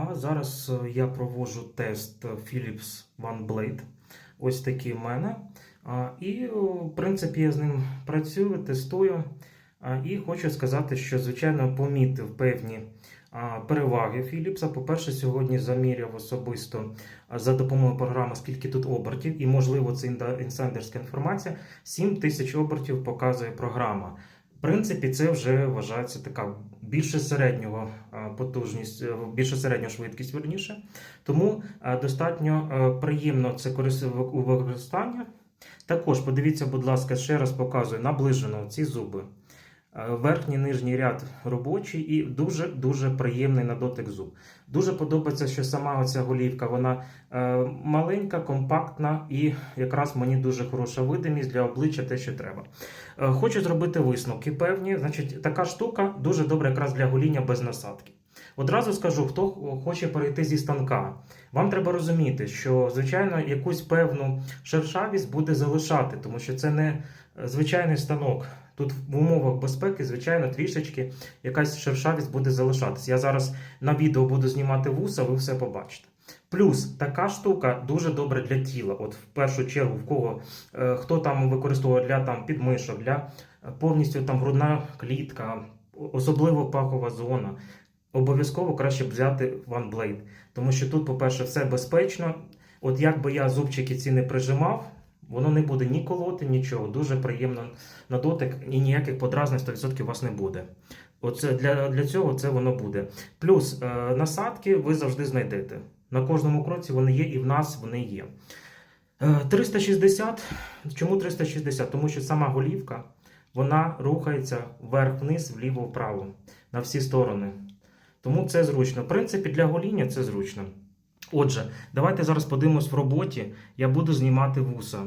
А зараз е, я проводжу тест Philips OneBlade. Ось такий в мене. І, в принципі, я з ним працюю, тестую. І хочу сказати, що, звичайно, помітив певні переваги Philips. По-перше, сьогодні заміряв особисто за допомогою програми, скільки тут обертів, і, можливо, це інсайдерська інформація. 7 тисяч обертів показує програма. Принципі, це вже вважається така більше середнього потужність, е, більше середню швидкість, верніше. Тому достатньо е, приємно це у використання. Також подивіться, будь ласка, ще раз показую наближено ці зуби. Е, Верхній нижній ряд робочий і дуже дуже приємний на дотик зуб. Дуже подобається, що сама оця голівка вона е, маленька, компактна і якраз мені дуже хороша видимість для обличчя, те, що треба. Е, Хочу зробити висновки певні. Значить, така штука дуже добра якраз для гоління без насадки. Одразу скажу, хто хоче перейти зі станка. Вам треба розуміти, що звичайно якусь певну шершавість буде залишати, тому що це не звичайний станок. Тут в умовах безпеки, звичайно, трішечки якась шершавість буде залишатись. Я зараз на відео буду знімати вуса, ви все побачите. Плюс така штука дуже добра для тіла. От в першу чергу, в кого е, хто там використовує для там підмишок, для е, повністю там грудна клітка, особливо пахова зона. Обов'язково краще б взяти OneBlade, тому що тут, по-перше, все безпечно. От як би я зубчики ці не прижимав, воно не буде ні колоти, нічого. Дуже приємно на дотик і ніяких подразнень 100% у вас не буде. Оце для, для цього це воно буде. Плюс е, насадки ви завжди знайдете. На кожному кроці вони є, і в нас вони є. Е, 360. Чому 360? Тому що сама голівка вона рухається вверх-вниз, вліво-вправо, на всі сторони. Тому це зручно. В принципі, для гоління це зручно. Отже, давайте зараз подивимось в роботі. Я буду знімати вуса.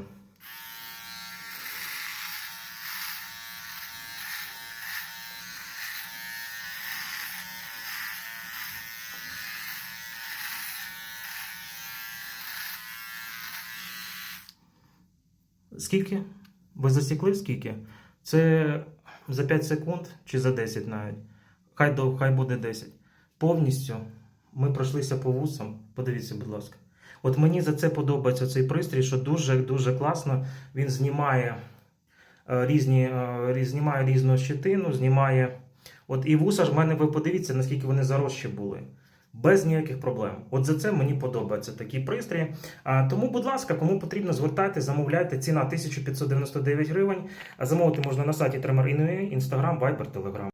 Скільки? Ви засікли скільки? Це за 5 секунд чи за 10 навіть. Хай, хай буде 10. Повністю ми пройшлися по вусам. Подивіться, будь ласка. От мені за це подобається цей пристрій, що дуже-дуже класно. Він знімає е, різні, е, знімає різну щетину, знімає. От і вуса ж в мене, ви подивіться, наскільки вони заросші були. Без ніяких проблем. От за це мені подобається такі пристрої. А, тому, будь ласка, кому потрібно, звертайте, замовляйте. Ціна 1599 гривень. Замовити можна на сайті Trimmer.ua, Instagram, Viber, Telegram.